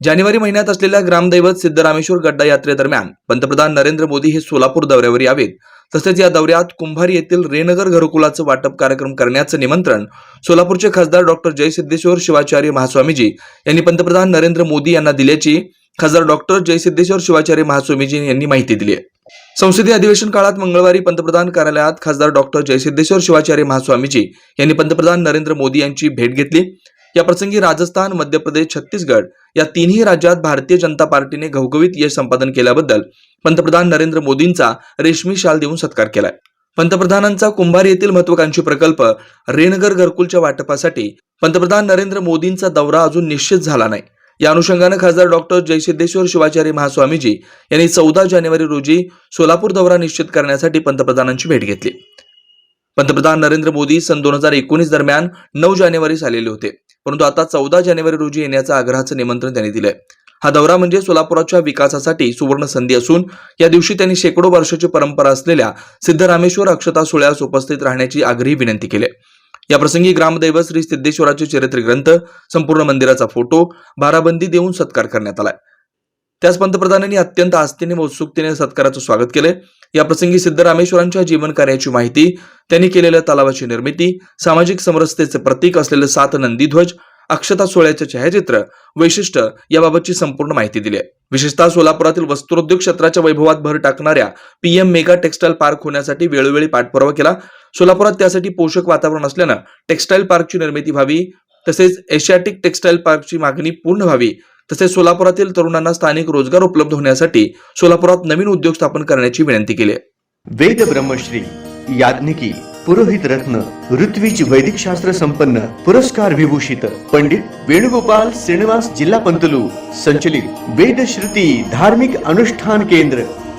जानेवारी महिन्यात असलेल्या ग्रामदैवत सिद्धरामेश्वर गड्डा यात्रेदरम्यान पंतप्रधान नरेंद्र मोदी हे सोलापूर दौऱ्यावर यावेत. तसेच या दौऱ्यात कुंभारी येथील रेनगर घरकुलाचं वाटप कार्यक्रम करण्याचं निमंत्रण सोलापूरचे खासदार डॉक्टर जयसिद्धेश्वर शिवाचार्य महास्वामीजी यांनी पंतप्रधान नरेंद्र मोदी यांना दिल्याची खासदार डॉक्टर जयसिद्धेश्वर शिवाचार्य महास्वामीजी यांनी माहिती दिली आहे. संसदीय अधिवेशन काळात मंगळवारी पंतप्रधान कार्यालयात खासदार डॉक्टर जयसिद्धेश्वर शिवाचार्य महास्वामीजी यांनी पंतप्रधान नरेंद्र मोदी यांची भेट घेतली. या प्रसंगी राजस्थान मध्य प्रदेश छत्तीसगड या तिन्ही राज्यात भारतीय जनता पार्टीने घवघवीत यश संपादन केल्याबद्दल पंतप्रधान नरेंद्र मोदींचा रेशमी शाल देऊन सत्कार केलाय. पंतप्रधानांचा कुंभार येथील महत्वाकांक्षी प्रकल्प रेनगर घरकुलच्या वाटपासाठी पंतप्रधान नरेंद्र मोदींचा दौरा अजून निश्चित झाला नाही. या अनुषंगानं खासदार डॉक्टर जयसिद्धेश्वर शिवाचार्य महास्वामीजी यांनी चौदा जानेवारी रोजी सोलापूर दौरा निश्चित करण्यासाठी पंतप्रधानांची भेट घेतली. पंतप्रधान नरेंद्र मोदी सन दोन हजार एकोणीस दरम्यान नऊ जानेवारीस आलेले होते. परंतु आता चौदा जानेवारी रोजी येण्याचं आग्रहाचं निमंत्रण त्यांनी दिलंय. हा दौरा म्हणजे सोलापुराच्या विकासासाठी सुवर्ण संधी असून या दिवशी त्यांनी शेकडो वर्षाची परंपरा असलेल्या सिद्धरामेश्वर अक्षता सोहळ्यास उपस्थित राहण्याची आग्रही विनंती केली या प्रसंगी ग्रामदैवत श्री सिद्धेश्वराचे चरित्र ग्रंथ संपूर्ण मंदिराचा फोटो भाराबंदी देऊन सत्कार करण्यात आलाय त्याच पंतप्रधानांनी अत्यंत आस्थेने व उत्सुकतेने सत्काराचं स्वागत केले या प्रसंगी सिद्धरामेश्वरांच्या जीवन कार्याची माहिती त्यांनी केलेल्या तलावाची निर्मिती सामाजिक समरसतेचे प्रतीक असलेले सात नंदीध्वज अक्षता सोहळ्याचे छायाचित्र वैशिष्ट्य याबाबतची संपूर्ण माहिती दिली आहे. विशेषतः सोलापुरातील वस्त्रोद्योग क्षेत्राच्या वैभवात भर टाकणाऱ्या पीएम मेगा टेक्स्टाईल पार्क होण्यासाठी वेळोवेळी पाठपुरावा केला. सोलापुरात त्यासाठी पोषक वातावरण असल्यानं टेक्स्टाईल पार्कची निर्मिती व्हावी तसेच एशियाटिक टेक्स्टाईल पार्कची मागणी पूर्ण व्हावी तसेच सोलापुरातील तरुणांना स्थानिक रोजगार उपलब्ध होण्यासाठी सोलापुरात नवीन उद्योग स्थापन करण्याची विनंती केली वेद ब्रह्मश्री याज्ञिकी पुरोहित रत्न ऋत्विज वैदिक शास्त्र संपन्न पुरस्कार विभूषित पंडित वेणुगोपाल श्रीनिवास जिल्हा पंतलू संचलित वेद श्रुती धार्मिक अनुष्ठान केंद्र